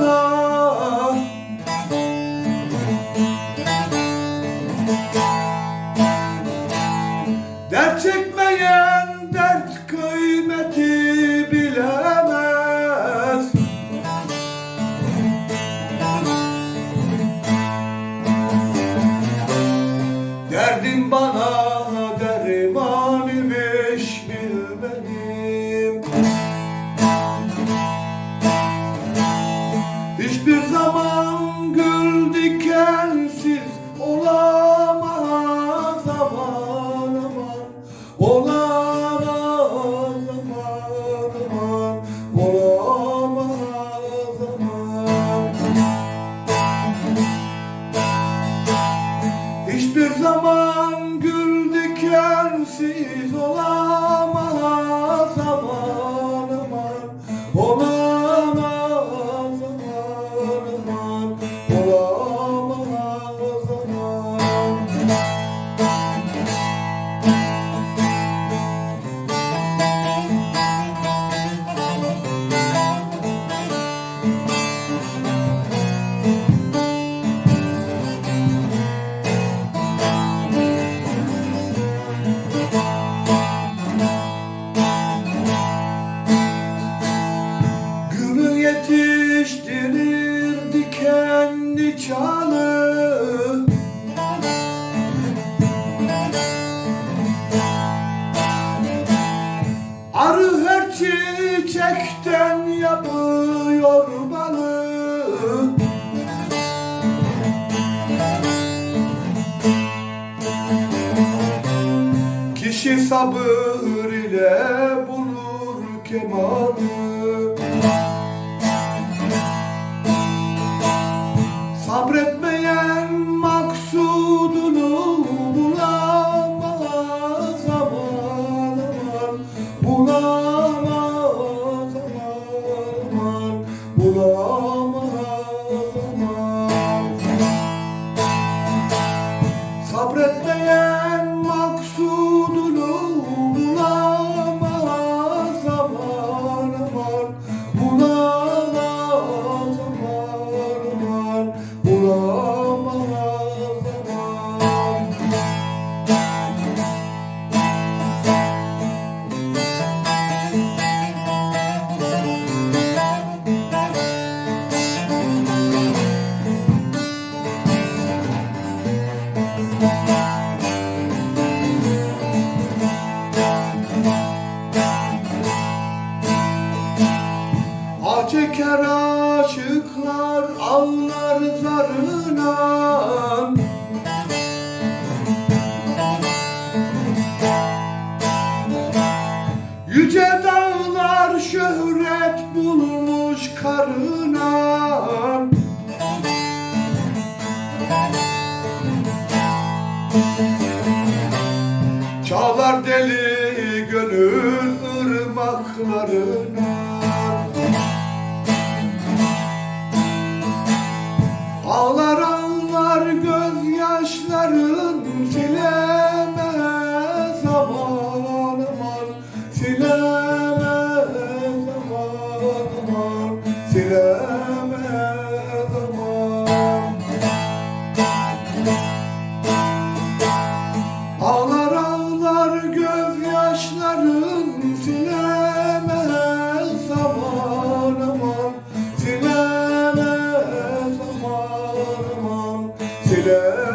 bana Dert çekmeyen dert kıy çiçekten yapıyor balık Kişi sabır ile bulur kemanı. sabrın dayan. Ateker aşıklar ağlar zarına. Yüce dağlar şöhret bulmuş karına. Çağlar deli gönül ırmaklarına. yaşların silemez aman aman. Silemez aman aman. Silemez aman. Ağlar ağlar gözyaşların silemez aman aman. Silemez aman aman. Silemez.